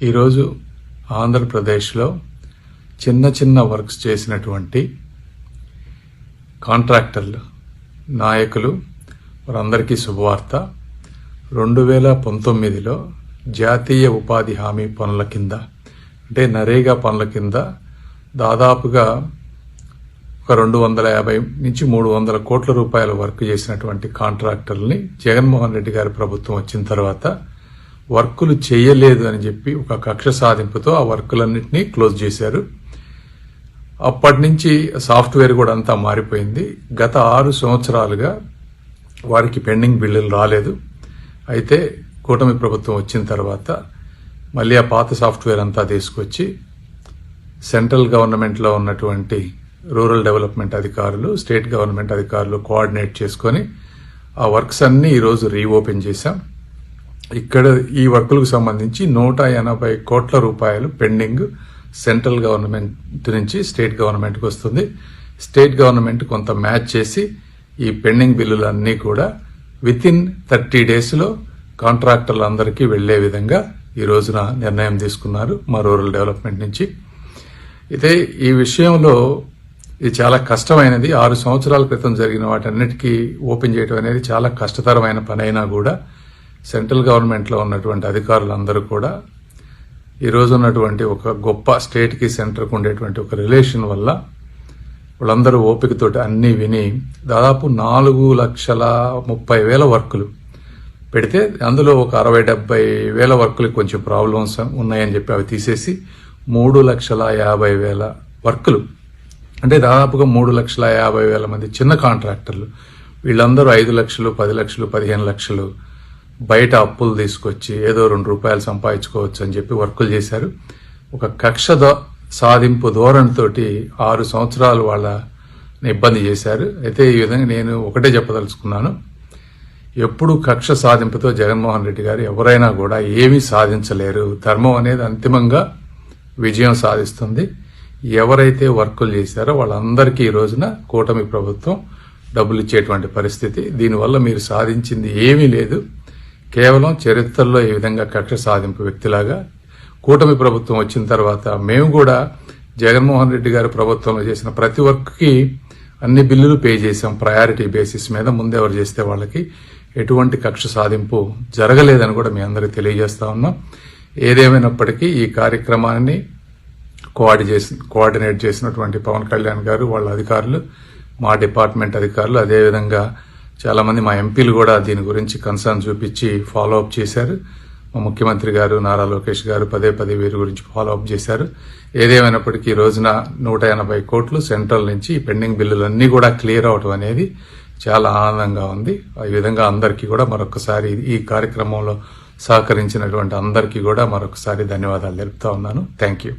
ఈరోజు ఆంధ్రప్రదేశ్లో చిన్న చిన్న వర్క్స్ చేసినటువంటి కాంట్రాక్టర్లు నాయకులు వారందరికీ శుభవార్త. రెండు వేల పంతొమ్మిదిలో జాతీయ ఉపాధి హామీ పనుల కింద అంటే నరేగా పనుల కింద దాదాపుగా ఒక రెండు వందల యాభై నుంచి మూడు వందల కోట్ల రూపాయల వర్క్ చేసినటువంటి కాంట్రాక్టర్ని జగన్మోహన్ రెడ్డి గారి ప్రభుత్వం వచ్చిన తర్వాత వర్కులు చేయలేదు అని చెప్పి ఒక కక్ష సాధింపుతో ఆ వర్కులన్నింటినీ క్లోజ్ చేశారు. అప్పటి నుంచి సాఫ్ట్వేర్ కూడా అంతా మారిపోయింది. గత ఆరు సంవత్సరాలుగా వారికి పెండింగ్ బిల్లులు రాలేదు. అయితే కూటమి ప్రభుత్వం వచ్చిన తర్వాత మళ్ళీ ఆ పాత సాఫ్ట్వేర్ అంతా తీసుకొచ్చి సెంట్రల్ గవర్నమెంట్లో ఉన్నటువంటి రూరల్ డెవలప్మెంట్ అధికారులు స్టేట్ గవర్నమెంట్ అధికారులు కోఆర్డినేట్ చేసుకొని ఆ వర్క్స్ అన్నీ ఈరోజు రీఓపెన్ చేశాం. ఇక్కడ ఈ వర్కులకు సంబంధించి నూట ఎనభై కోట్ల రూపాయలు పెండింగ్ సెంట్రల్ గవర్నమెంట్ నుంచి స్టేట్ గవర్నమెంట్కి వస్తుంది. స్టేట్ గవర్నమెంట్ కొంత మ్యాచ్ చేసి ఈ పెండింగ్ బిల్లులన్నీ కూడా విత్ ఇన్ థర్టీ డేస్లో కాంట్రాక్టర్లందరికీ వెళ్ళే విధంగా ఈ రోజున నిర్ణయం తీసుకున్నారు మా రూరల్ డెవలప్మెంట్ నుంచి. అయితే ఈ విషయంలో ఇది చాలా కష్టమైనది. ఆరు సంవత్సరాల క్రితం జరిగిన వాటన్నిటికీ ఓపెన్ చేయడం అనేది చాలా కష్టతరమైన పనైనా కూడా సెంట్రల్ గవర్నమెంట్లో ఉన్నటువంటి అధికారులందరూ కూడా ఈరోజు ఉన్నటువంటి ఒక గొప్ప స్టేట్కి సెంటర్కి ఉండేటువంటి ఒక రిలేషన్ వల్ల వాళ్ళందరూ ఓపికతోటి అన్నీ విని దాదాపు నాలుగు లక్షల ముప్పై వేల వర్కులు పెడితే అందులో ఒక అరవై డెబ్బై వేల వర్కులకు కొంచెం ప్రాబ్లమ్స్ ఉన్నాయని చెప్పి అవి తీసేసి మూడు లక్షల యాభై వేల వర్కులు. అంటే దాదాపుగా మూడు లక్షల యాభై వేల మంది చిన్న కాంట్రాక్టర్లు. వీళ్ళందరూ ఐదు లక్షలు పది లక్షలు పదిహేను లక్షలు బయట అప్పులు తీసుకొచ్చి ఏదో రెండు రూపాయలు సంపాదించుకోవచ్చు అని చెప్పి వర్కులు చేశారు. ఒక కక్ష సాధింపు ధోరణితోటి ఆరు సంవత్సరాలు వాళ్ళని ఇబ్బంది చేశారు. అయితే ఈ విధంగా నేను ఒకటే చెప్పదలుచుకున్నాను. ఎప్పుడు కక్ష సాధింపుతో జగన్మోహన్ రెడ్డి గారు ఎవరైనా కూడా ఏమీ సాధించలేరు. ధర్మం అనేది అంతిమంగా విజయం సాధిస్తుంది. ఎవరైతే వర్కులు చేశారో వాళ్ళందరికీ ఈ రోజున కూటమి ప్రభుత్వం డబ్బులు ఇచ్చేటువంటి పరిస్థితి. దీనివల్ల మీరు సాధించింది ఏమీ లేదు. కేవలం చరిత్రలో ఈ విధంగా కక్ష సాధింపు వ్యక్తిలాగా కూటమి ప్రభుత్వం వచ్చిన తర్వాత మేము కూడా జగన్మోహన్ రెడ్డి గారి ప్రభుత్వంలో చేసిన ప్రతి వర్క్కి అన్ని బిల్లులు పే చేశాం ప్రయారిటీ బేసిస్ మీద ముందెవరు ఎవరు చేస్తే వాళ్ళకి ఎటువంటి కక్ష సాధింపు జరగలేదని కూడా మీ అందరికీ తెలియజేస్తా ఉన్నాం. ఏదేమైనప్పటికీ ఈ కార్యక్రమాన్ని కోఆర్డి చేసి కోఆర్డినేట్ చేసినటువంటి పవన్ కళ్యాణ్ గారు వాళ్ళ అధికారులు మా డిపార్ట్మెంట్ అధికారులు అదేవిధంగా చాలామంది మా ఎంపీలు కూడా దీని గురించి కన్సర్న్ చూపించి ఫాలో అప్ చేశారు. మా ముఖ్యమంత్రి గారు నారా లోకేష్ గారు పదే పదే వీరి గురించి ఫాలో అప్ చేశారు. ఏదేమైనప్పటికీ ఈ రోజున నూట ఎనభై కోట్లు సెంట్రల్ నుంచి పెండింగ్ బిల్లులన్నీ కూడా క్లియర్ అవటం అనేది చాలా ఆనందంగా ఉంది. ఈ విధంగా అందరికీ కూడా మరొకసారి ఈ కార్యక్రమంలో సహకరించినటువంటి అందరికీ కూడా మరొకసారి ధన్యవాదాలు తెలుపుతా ఉన్నాను. Thank you